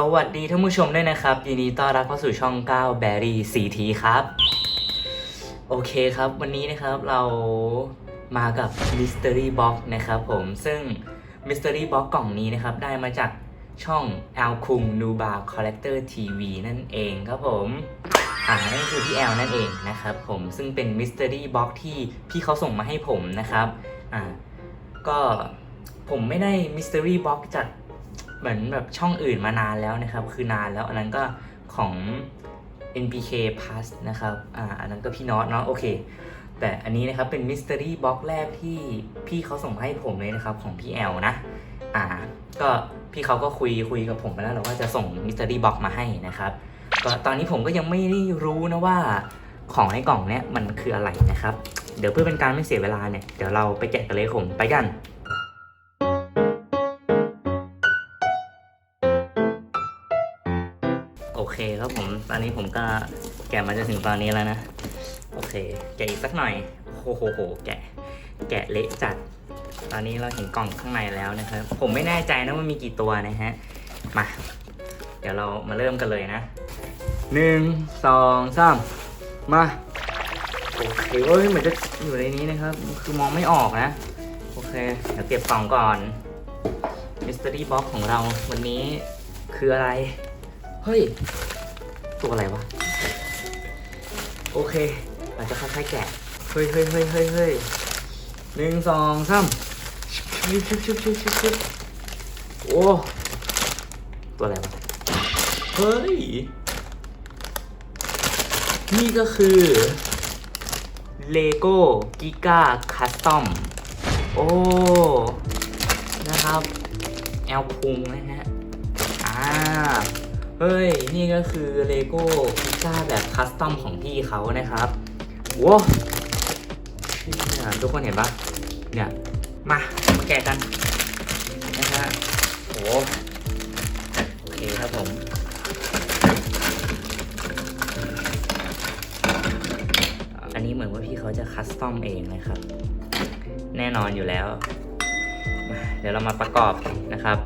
สวัสดีท่านผู้ชมด้วยนะครับ ยินดีต้อนรับเข้าสู่ช่อง 9 Berry CT ครับ โอเคครับ วันนี้นะครับเรามากับ Mystery Box นะครับผมซึ่ง Mystery Box กล่องนี้นะครับ ได้มาจากช่อง L คุง New Bar Collector TV นั่นเองครับผมอ่านั่นคือพี่แอลนั่นเองนะครับผมซึ่งเป็น Mystery Box ที่พี่เขาส่งมาให้ผมนะครับอ่าก็ผมไม่ได้ Mystery Box จาก เหมือนแบบช่องอื่นมานานแล้วนะครับ คือนานแล้วอันนั้นก็ของ NPK Plus นะครับอ่าอันนั้นก็พี่น็อตเนาะโอเค แต่อันนี้นะครับเป็น Mystery Box แรกที่พี่เขาส่งให้ผมเลยนะครับของพี่แอลนะอ่าก็พี่เขาก็คุยคุยกับผมไปแล้วแหละว่าจะส่ง Mystery Box มาให้นะครับก็ตอนนี้ผมก็ยังไม่ได้รู้นะว่าของในกล่องเนี้ยมันคืออะไรนะครับ เดี๋ยวเพื่อเป็นการไม่เสียเวลาเนี่ยเดี๋ยวเราไปแกะกันเลยผมไปกัน เคครับผม ตอนนี้ผมก็แกะมาจนถึงตอนนี้แล้วนะ โอเค แกะอีกสักหน่อยโอ้โหโหแกะ แกะเละจัด ตอนนี้เราเห็นกล่องข้างในแล้วนะครับ ผมไม่แน่ใจนะว่ามีกี่ตัวนะฮะ มา เดี๋ยวเรามาเริ่มกันเลยนะหนึ่งสองสามมาโอเคเอ้ยเหมือนจะอยู่ในนี้นะครับ คือมองไม่ออกนะ โอเค เดี๋ยวเก็บกล่องก่อนมิส Mystery Box ของเราวันนี้คืออะไร เฮ้ย ตัวอะไรวะ โอเคเราจะค่อยๆแกะ เฮ้ยเฮ้ยเฮ้ยเฮ้ยเฮ้ยหนึ่งสองสามชุบชุบชุบชุบชุบชุบโอ้ ตัวอะไรวะ เฮ้ย นี่ก็คือ Lego Giga Custom โอ้ นะครับ แอลพุงนะฮะ อ่า เฮ้ย นี่ก็คือ Lego Giga แบบคัสตอมของพี่เขานะครับว้าวเนี่ยทุกคนเห็นปะเนี่ย มา มาแกะกันนะฮะโอ้โอเคครับผมอันนี้เหมือนว่าพี่เขาจะคัสตอมเองนะครับ แน่นอนอยู่แล้ว เดี๋ยวเรามาประกอบนะครับ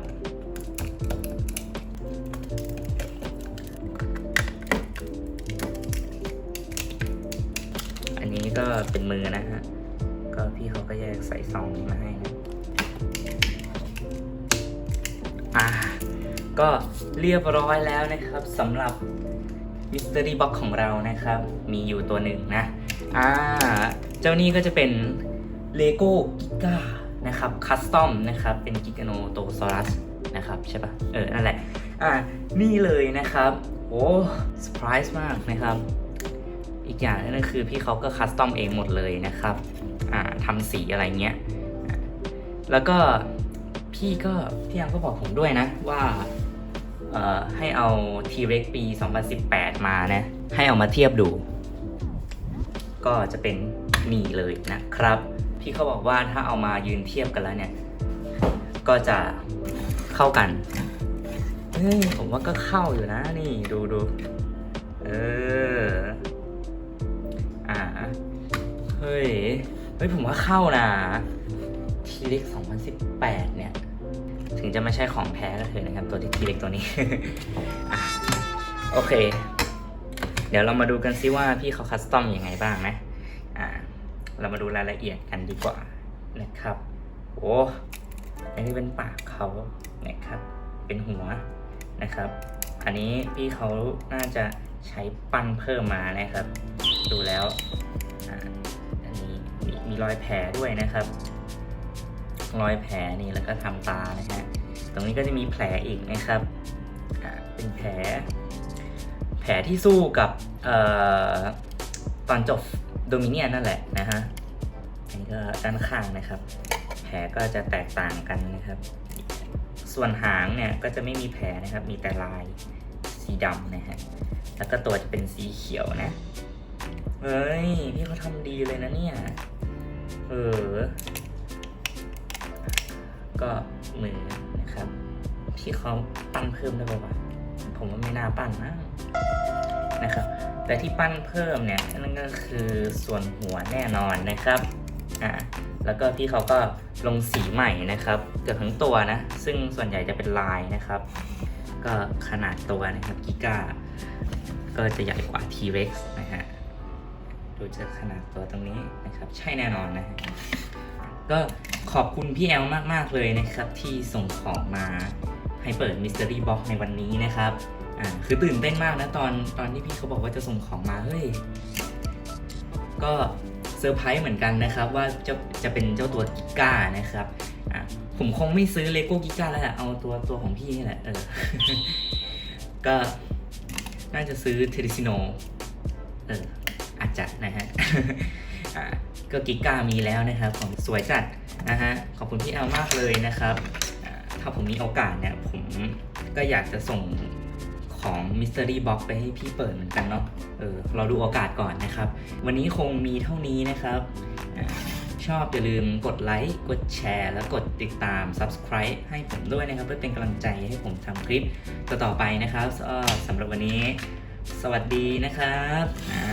เป็นมือนะฮะ ก็พี่เขาก็แยกใส่ซองนี้มาให้นะอ่า ก็เรียบร้อยแล้วนะครับสำหรับ Mystery Box ของเรานะครับ มีอยู่ตัวหนึ่งนะ อ่า เจ้านี้ก็จะเป็น Lego Giga นะครับคัสตอมนะครับ เป็น g i g a n o t o s a u r u s นะครับ ใช่ป่ะ เออ นั่นแหละ อ่า นี่เลยนะครับ โอ้เซอร์ไพรส์มากนะครับ อีกอย่างนึงคือพี่เขาก็คัสตอมเองหมดเลยนะครับอ่าทำสีอะไรเงี้ย แล้วก็พี่ก็พี่ยังก็บอกผมด้วยนะว่าให้เอา T-Rex ปี 2018 มานะ ให้เอามาเทียบดู ก็จะเป็นนี่เลยนะครับ พี่เขาบอกว่าถ้าเอามายืนเทียบกันแล้วเนี่ย ก็จะเข้ากันเฮ้ยผมว่าก็เข้าอยู่นะนี่ดูดูเออ เฮ้ย เฮ้ยผมว่าเข้านะทีเล็ก2018 เนี่ย ถึงจะไม่ใช่ของแท้ก็เถอะนะครับ ตัวที่ทีเล็กตัวนี้อโอเค เดี๋ยวเรามาดูกันซิว่าพี่เขาคัสตอมยังไงบ้างนะ อ่า เรามาดูรายละเอียดกันดีกว่านะครับ โอ้อันนี้เป็นปากเขานะครับ เป็นหัวนะครับ อันนี้พี่เขาน่าจะใช้ปั้นเพิ่มมานะครับ ดูแล้วอ่า มีรอยแผลด้วยนะครับ รอยแผลนี่แล้วก็ทำตานะฮะตรงนี้ก็จะมีแผลอีกนะครับอ่าเป็นแผล แผลที่สู้กับออตอนจบโดมิเนียนนั่นแหละนะฮะอันนี้ก็ด้านข้างนะครับ แผลก็จะแตกต่างกันนะครับ ส่วนหางเนี่ยก็จะไม่มีแผลนะครับ มีแต่ลายสีดำนะฮะแล้วก็ตัวจะเป็นสีเขียวนะเฮ้ย พี่เขาทำดีเลยนะเนี่ย เออก็เหมือนนะครับพี่เขาปั้นเพิ่มได้ป่าวะผมว่าไม่น่าปั้นนะนะครับ แต่ที่ปั้นเพิ่มเนี่ยนั่นก็คือส่วนหัวแน่นอนนะครับอ่าแล้วก็พี่เขาก็ลงสีใหม่นะครับ เกือบทั้งตัวนะ ซึ่งส่วนใหญ่จะเป็นลายนะครับ ก็ขนาดตัวนะครับกิก้าก็จะใหญ่กว่า T-Rex นะฮะ ดูจากขนาดตัวตรงนี้นะครับ ใช่แน่นอนนะฮะก็ขอบคุณพี่แอลมาก ๆ เลยนะครับ ที่ส่งของมาให้เปิดมิส Mystery Box ในวันนี้นะครับ อ่า คือตื่นเต้นมากนะ ตอนตอนที่พี่เขาบอกว่าจะส่งของมา เฮ้ย ก็เซอร์ไพรส์เหมือนกันนะครับ ว่าจะจะเป็นเจ้าตัวกิก้านะครับ อะผมคงไม่ซื้อเลโก้กิก้าแล้วแหละเอาตัวตัวของพี่นี่แหละ เออ ก็น่าจะซื้อเทริซิโน เออ อาจจะนะฮะก็กิก้ามีแล้วนะครับของสวยจัดนะฮะขอบคุณพี่แอลมากเลยนะครับ ถ้าผมมีโอกาสเนี่ยผมก็อยากจะส่งของ Mystery Box ไปให้พี่เปิดเหมือนกันเนาะเออเราดูโอกาสก่อนนะครับ วันนี้คงมีเท่านี้นะครับชอบอย่าลืมกดไลค์กดแชร์ แล้วกดติดตาม Subscribe ให้ผมด้วยนะครับ เพื่อเป็นกำลังใจให้ผมทำคลิปต่อๆไปนะครับสำหรับวันนี้ สวัสดีนะครับอ่า